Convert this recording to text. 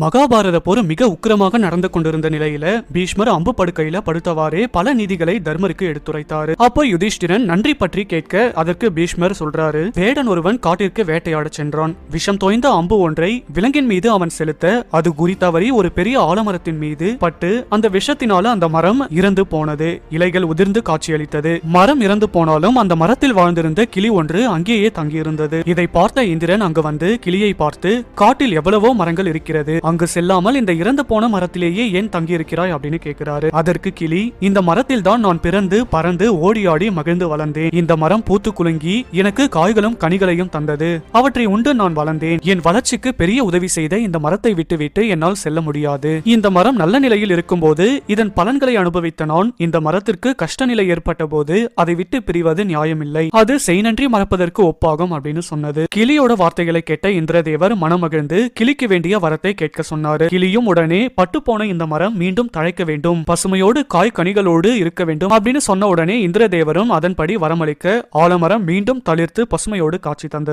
மகாபாரத போர் மிக உக்கிரமாக நடந்து கொண்டிருந்த நிலையில பீஷ்மர் அம்பு படுக்கையில படுத்தவாறே பல நீதிகளை தர்மருக்கு எடுத்துரைத்தாரு. அப்போ யுதிஷ்டிரன் நன்றி பற்றி கேட்க அதற்கு பீஷ்மர் சொல்றாரு வேடன் ஒருவன் காட்டிற்கு வேட்டையாடச் சென்றான். விஷம் தோய்ந்த அம்பு ஒன்றை விலங்கின் மீது அவன் செலுத்த அது குறி தவறி ஒரு பெரிய ஆலமரத்தின் மீது பட்டு அந்த விஷத்தினால அந்த மரம் இறந்து போனது. இலைகள் உதிர்ந்து காட்சியளித்தது. மரம் இறந்து போனாலும் அந்த மரத்தில் வாழ்ந்திருந்த கிளி ஒன்று அங்கேயே தங்கியிருந்தது. இதை பார்த்த இந்திரன் அங்கு வந்து கிளியை பார்த்து காட்டில் எவ்வளவோ மரங்கள் இருக்கிறது. அங்கு செல்லாமல் இந்த இறந்து போன மரத்திலேயே ஏன் தங்கியிருக்கிறாய் அப்படின்னு கேட்கிறாரு. அதற்கு கிளி இந்த மரத்தில் தான் நான் பிறந்து பறந்து ஓடியாடி மகிழ்ந்து வளர்ந்தேன். இந்த மரம் பூத்து குலுங்கி எனக்கு காய்களும் கனிகளையும் தந்தது. அவற்றை உண்டு நான் வளர்ந்தேன். என் வளர்ச்சிக்கு பெரிய உதவி செய்த இந்த மரத்தை விட்டுவிட்டு என்னால் செல்ல முடியாது. இந்த மரம் நல்ல நிலையில் இருக்கும்போது இதன் பலன்களை அனுபவித்த நான் இந்த மரத்திற்கு கஷ்ட நிலை ஏற்பட்ட போது அதை விட்டு பிரிவது நியாயமில்லை. அது செய்நன்றி மறப்பதற்கு ஒப்பாகும் அப்படின்னு சொன்னது. கிளியோட வார்த்தைகளை கேட்ட இந்திரதேவர் மனமகிழ்ந்து கிளிக்கு வேண்டிய வரத்தை கேட்க சொன்னாரு. கிளியும் உடனே பட்டுப்போன இந்த மரம் மீண்டும் தழைக்க வேண்டும். பசுமையோடு காய் கனிகளோடு இருக்க வேண்டும். அப்படின்னு சொன்ன உடனே இந்திரதேவரும் அதன்படி வரமளிக்க ஆலமரம் மீண்டும் தளிர்த்து பசுமையோடு காட்சி தந்தது.